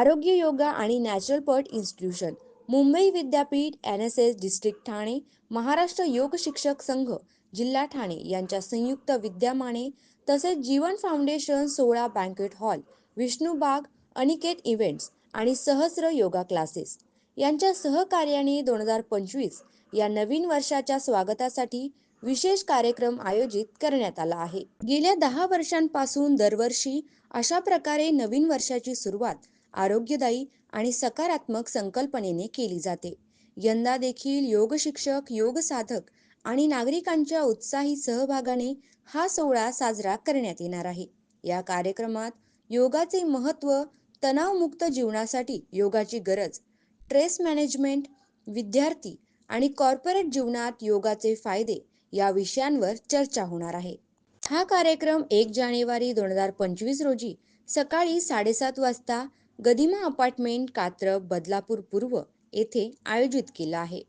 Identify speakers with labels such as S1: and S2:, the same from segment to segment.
S1: आरोग्य योगा आणि नॅचरल पट इन्स्टिट्यूशन मुंबई विद्यापीठ N S S district Thane Maharashtra योग शिक्षक संघ जिल्हा ठाणे यांच्या संयुक्त विद्यमाने तसेच जीवन फाउंडेशन सोळा banquet hall Vishnubag Aniket events आणि सहस्र योगा क्लासेस यांच्या सहकार्याने दोन हजार पंचवीस या नवीन वर्षाच्या स्वागतासाठी विशेष कार्यक्रम आयोजित करण्यात आला आहे. गेल्या दहा वर्षांपासून दरवर्षी अशा प्रकारे नवीन वर्षाची सुरुवात आरोग्यदायी आणि सकारात्मक संकल्पनेने केली जाते. यंदा देखील योग शिक्षक योग साधक आणि नागरिकांच्या उत्साही सहभागाने हा सोहळा साजरा करण्यात येणार आहे. या कार्यक्रमात योगाचे महत्त्व तणावमुक्त जीवनासाठी योगाची गरज स्ट्रेस मॅनेजमेंट विद्यार्थी आणि कॉर्पोरेट जीवनात योगाचे फायदे या विषयांवर चर्चा होणार आहे. हा कार्यक्रम एक जानेवारी दोन हजार पंचवीस रोजी सकाळी साडेसात वाजता गदिमा अपार्टमेंट कात्रप बदलापूर पूर्व येथे आयोजित केला आहे.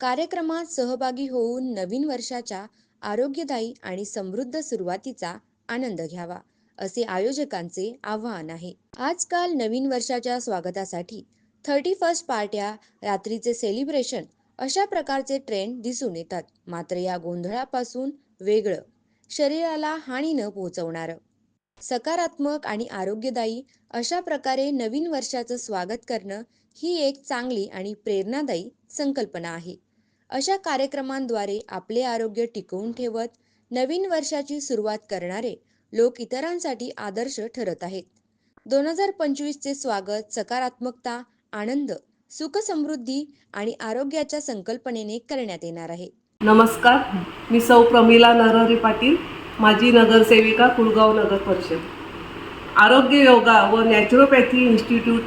S1: कार्यक्रमात सहभागी होऊन नवीन वर्षाच्या आरोग्यदायी आणि समृद्ध सुरुवातीचा आनंद घ्यावा असे आयोजकांचे आवाहन आहे. आजकाल नवीन वर्षाच्या स्वागतासाठी थर्टी फर्स्ट पार्ट्या रात्रीचे सेलिब्रेशन अशा प्रकारचे ट्रेंड दिसून येतात. मात्र या गोंधळापासून वेगळं शरीराला हानी न पोहोचवणारं. सकारात्मक आणि आरोग्यदायी अशा प्रकारे नवीन वर्षाचं स्वागत करणं ही एक चांगली आणि प्रेरणादायी संकल्पना आहे. अशा कार्यक्रमांद्वारे आपले आरोग्य टिकवून ठेवत नवीन वर्षाची सुरुवात करणारे लोक इतरांसाठी आदर्श ठरत आहेत. दोन हजार पंचवीसचे स्वागत सकारात्मकता आनंद सुख समृद्धी आणि आरोग्याच्या संकल्पनेने करण्यात येणार आहे.
S2: नमस्कार मी सौ प्रमिला नरहरी पाटील. माजी नगरसेविका कुळगाव नगर परिषद. आरोग्य योगा व नॅचरोपॅथी इन्स्टिट्यूट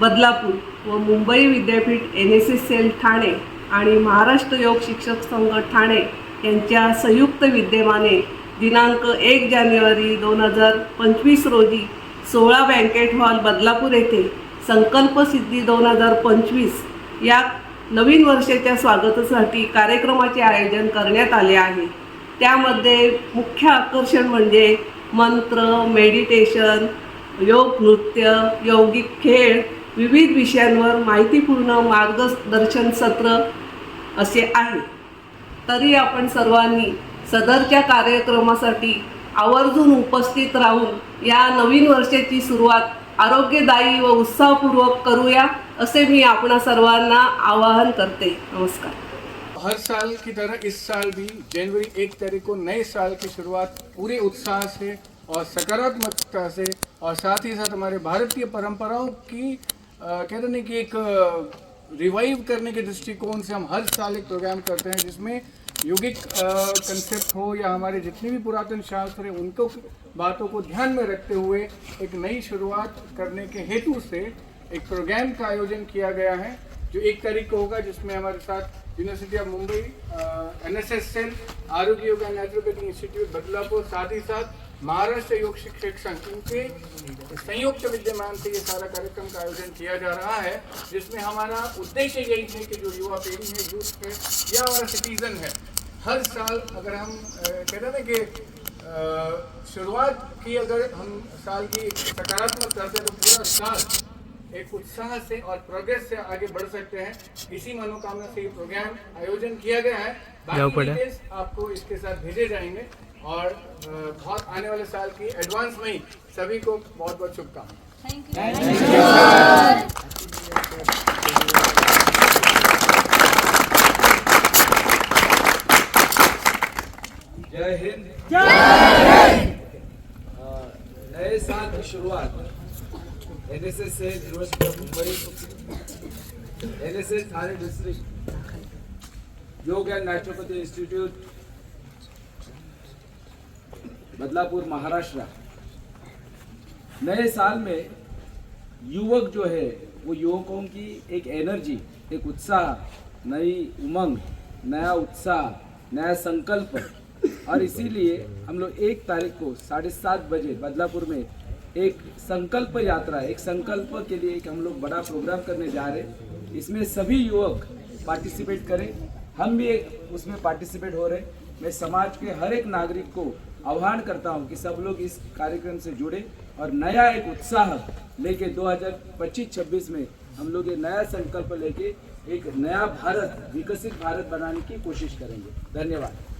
S2: बदलापूर व मुंबई विद्यापीठ N S S cell Thane आणि महाराष्ट्र योग शिक्षक संघ ठाणे यांच्या संयुक्त विद्यमाने दिनांक एक जानेवारी दोन हजार पंचवीस रोजी सोळा बँकेट हॉल बदलापूर येथे संकल्पसिद्धी दोन हजार पंचवीस या नवीन वर्षाच्या स्वागतासाठी कार्यक्रमाचे आयोजन करण्यात आले आहे. त्यामध्ये मुख्य आकर्षण म्हणजे मंत्र मेडिटेशन योग नृत्य यौगिक खेळ विविध विषयांवर माहितीपूर्ण मार्गदर्शन सत्र असे आहे. तरी आपण सर्वांनी सदरच्या कार्यक्रमासाठी आवर्जून उपस्थित राहून या नवीन वर्षाची सुरुवात आरोग्यदायी व उत्साहपूर्वक करूया असे मी आपणा सर्वांना आवाहन करते. नमस्कार.
S3: हर साल की तरह इस साल भी जनवरी एक तारीख को नए साल की शुरुआत पूरे उत्साह से और सकारात्मकता से और साथ ही साथ हमारे भारतीय परंपराओं की कहते नहीं कि एक रिवाइव करने के दृष्टिकोण से हम हर साल एक प्रोग्राम करते हैं जिसमें योगिक कंसेप्ट हो या हमारे जितने भी पुरातन शास्त्र हैं, उनको बातों को ध्यान में रखते हुए एक नई शुरुआत करने के हेतु से एक प्रोग्राम का आयोजन किया गया है, जो एक तारीख को होगा जिसमें हमारे साथ university of Mumbai N S S cell आरोग्य योग एंड नेचुरोपैथी इंस्टीट्यूट बदलापुर साथ ही साथ महाराष्ट्र योग शिक्षक संघ इनके संयुक्त विद्यमान से ये सारा कार्यक्रम का आयोजन किया जा रहा है जिसमें हमारा उद्देश्य यही है कि जो युवा पीढ़ी है यूथ है या हमारा सिटीजन है हर साल अगर हम अ, कहते हैं ना कि शुरुआत की अगर हम साल की सकारात्मक करते हैं तो पूरा साल एक उत्साह से और प्रोग्रेस से आगे बढ़ सकते हैं। इसी मनोकामना से ये प्रोग्राम आयोजन किया गया है। बाकी डिटेल्स आपको इसके साथ भेजे जाएँगे। और बहुत आने वाले साल की एडवांस में ही सभी को बहुत बहुत शुभकामनाएँ।
S4: जय हिंद। जय नए साल की शुरुआत। N S S say university of Mumbai N S S Thane district योग एंड इंस्टीट्यूट बदलापुर महाराष्ट्र नए साल में युवक जो है, वो युवकों की एक एनर्जी एक उत्साह, नई उमंग, नया उत्साह, नया संकल्प। और इसीलिए हम लोग एक तारीख को साढ़े सात बजे बदलापुर में एक संकल्प यात्रा एक संकल्प के लिए एक हम लोग बड़ा प्रोग्राम करने जा रहे हैं। इसमें सभी युवक पार्टिसिपेट करें। हम भी उसमें पार्टिसिपेट हो रहे मैं समाज के हर एक नागरिक को आह्वान करता हूँ कि सब लोग इस कार्यक्रम से जुड़े और नया एक उत्साह लेकिन 2025-26 में हम लोग ये नया संकल्प लेके एक नया भारत, विकसित भारत बनाने की कोशिश करेंगे। धन्यवाद।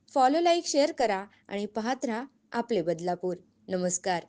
S1: फॉलो लाईक शेअर करा आणि पाहत राहा आपले बदलापूर. नमस्कार.